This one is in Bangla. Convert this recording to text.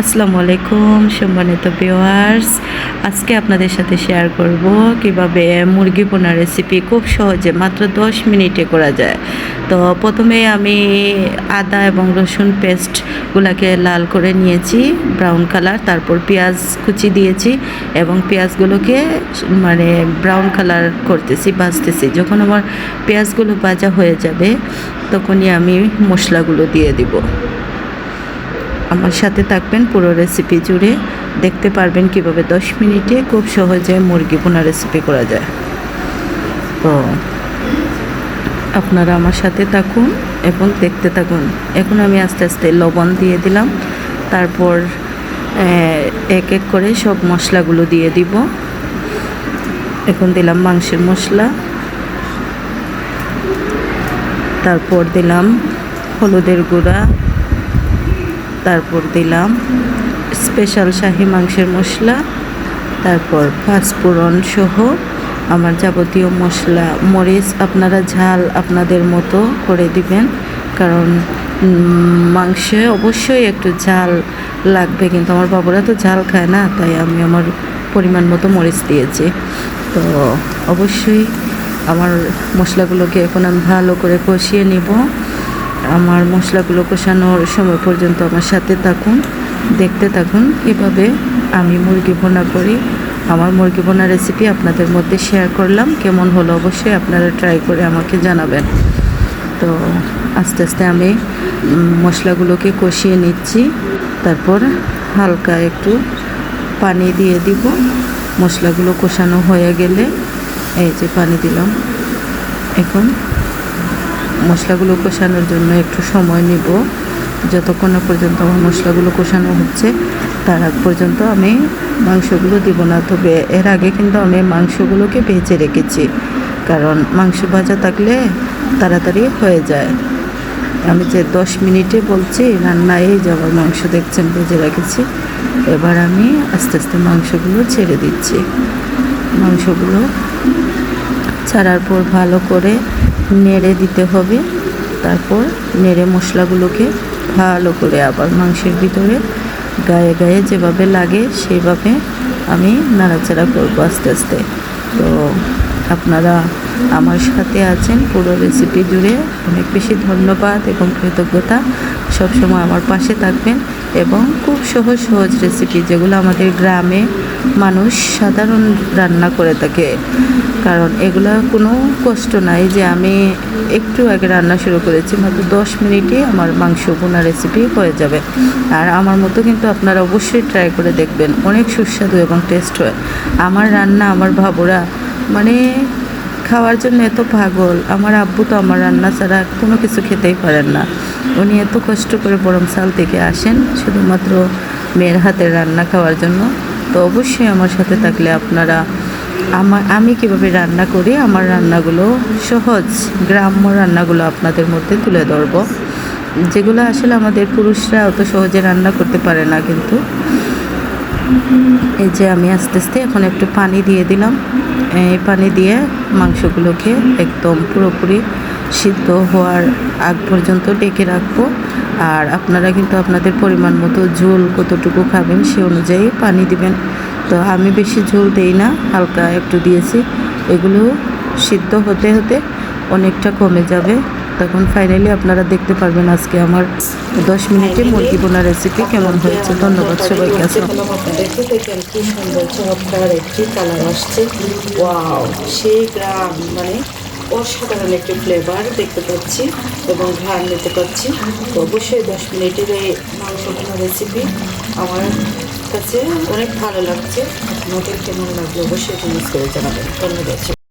আসসালামু আলাইকুম, সম্মানিত ভিউয়ার্স আজকে আপনাদের সাথে শেয়ার করব কীভাবে মুরগি পোনা রেসিপি খুব সহজে মাত্র 10 মিনিটে করা যায়। তো প্রথমে আমি আদা এবং রসুন পেস্টগুলোকে লাল করে নিয়েছি ব্রাউন কালার তারপর পেঁয়াজ কুচি দিয়েছি এবং পেঁয়াজগুলোকে মানে ব্রাউন কালার করতেছি, ভাজতেছি। যখন আমার পেঁয়াজগুলো ভাজা হয়ে যাবে, তখনই আমি মশলাগুলো দিয়ে দিব। আমার সাথে থাকবেন পুরো রেসিপি জুড়ে। দেখতে পারবেন কীভাবে দশ মিনিটে খুব সহজে মুরগি পোনা রেসিপি করা যায়। তো আপনারা আমার সাথে থাকুন এবং দেখতে থাকুন। এখন আমি আস্তে আস্তে লবণ দিয়ে দিলাম। তারপর এক এক করে সব মশলাগুলো দিয়ে দিব। এখন দিলাম মাংসের মশলা। তারপর দিলাম হলুদের গুঁড়া। তারপর দিলাম স্পেশাল শাহি মাংসের মশলা, তারপর পাঁচফোড়ন সহ আমার যাবতীয় মশলা, মরিচ আপনারা ঝাল আপনাদের মতো করে দিবেন, কারণ মাংসে অবশ্যই একটু ঝাল লাগবে, কিন্তু আমার বাবুরা তো ঝাল খায় না, তাই আমি আমার পরিমাণ মতো মরিচ দিয়েছি। তো অবশ্যই আমার মশলাগুলোকে এখন আমি ভালো করে কষিয়ে নিব। আমার মশলাগুলো কষানোর সময় পর্যন্ত আমার সাথে থাকুন, দেখতে থাকুন। কীভাবে আমি মুরগি ভোনা করি। আমার মুরগি ভোনা রেসিপি আপনাদের মধ্যে শেয়ার করলাম। কেমন হলো অবশ্যই আপনারা ট্রাই করে আমাকে জানাবেন। তো আস্তে আস্তে আমি মশলাগুলোকে কষিয়ে নিচ্ছি। তারপর হালকা একটু পানি দিয়ে দিব। মশলাগুলো কষানো হয়ে গেলে এই যে পানি দিলাম। এখন মশলাগুলো কষানোর জন্য একটু সময় নিব। যতক্ষণ পর্যন্ত আমার মশলাগুলো কষানো হচ্ছে, তার আগ পর্যন্ত আমি মাংসগুলো দিব না। তবে এর আগে কিন্তু আমি মাংসগুলোকে ভেজে রেখেছি, কারণ মাংস ভাজা থাকলে তাড়াতাড়ি হয়ে যায়। আমি যে দশ মিনিটে বলছি রান্না এই যে আমার মাংস দেখছেন, ভেজে রেখেছি, এবার আমি আস্তে আস্তে মাংসগুলো ছেড়ে দিচ্ছি। মাংসগুলো ছাড়ার পর ভালো করে নেড়ে দিতে হবে। তারপর নেড়ে মশলাগুলোকে ভালো করে আবার মাংসের ভিতরে গায়ে গায়ে যেভাবে লাগে সেভাবে আমি নাড়াচাড়া করব আস্তে আস্তে। তো আপনারা আমার সাথে আছেন পুরো রেসিপি জুড়ে। অনেক বেশি ধন্যবাদ এবং কৃতজ্ঞতা। সবসময় আমার পাশে থাকবেন এবং খুব সহজ সহজ রেসিপি যেগুলো আমাদের গ্রামে মানুষ সাধারণ রান্না করে থাকে। কারণ এগুলো কোনো কষ্ট নাই যে আমি একটু আগে রান্না শুরু করেছি, মাত্র দশ মিনিটে আমার মাংস বোনা রেসিপি হয়ে যাবে। আর আমার মতো কিন্তু আপনারা অবশ্যই ট্রাই করে দেখবেন, অনেক সুস্বাদু এবং টেস্ট হয়। আমার রান্না, আমার ভাবুরা মানে খাওয়ার জন্য এত পাগল। আমার আব্বু তো আমার রান্না ছাড়া কোনো কিছু খেতেই পারেন না। উনি এত কষ্ট করে বরমশাল থেকে আসেন, শুধুমাত্র মেয়ের হাতের রান্না খাওয়ার জন্য। তো অবশ্যই আমার সাথে থাকলে আপনারা আমার আমি কীভাবে রান্না করি, আমার রান্নাগুলো সহজ, গ্রাম্য রান্নাগুলো আপনাদের মধ্যে তুলে ধরবো। যেগুলো আসলে আমাদের পুরুষরা অত সহজে রান্না করতে পারে না কিন্তু। এই যে আমি আস্তে আস্তে এখন একটু পানি দিয়ে দিলাম। এই পানি দিয়ে মাংসগুলোকে একদম পুরোপুরি সিদ্ধ হওয়ার আগ পর্যন্ত ডেকে রাখব। আর আপনারা কিন্তু আপনাদের পরিমাণ মতো ঝোল কতটুকু খাবেন সে অনুযায়ী পানি দিবেন। তো আমি বেশি ঝোল দেই না, হালকা একটু দিয়েছি। এগুলো সিদ্ধ হতে হতে অনেকটা কমে যাবে। তখন ফাইনালি আপনারা দেখতে পারবেন আজকে আমার দশ মিনিটে মুরগি বোনা রেসিপি কেমন হয়েছে। ধন্যবাদ সবাইকে চমৎকার একটি কালার আসছে। ওয়াও সেই গ্রাম মানে অসাধারণ একটি ফ্লেভার দেখতে পাচ্ছি এবং ঘ্রাণ নিতে পাচ্ছি। তো অবশ্যই দশ মিনিটের এই মাংস বোনা রেসিপি আমার কাছে অনেক ভালো লাগছে। আপনাদের কেমন লাগল অবশ্যই কমেন্ট করে জানাবেন। ধন্যবাদ।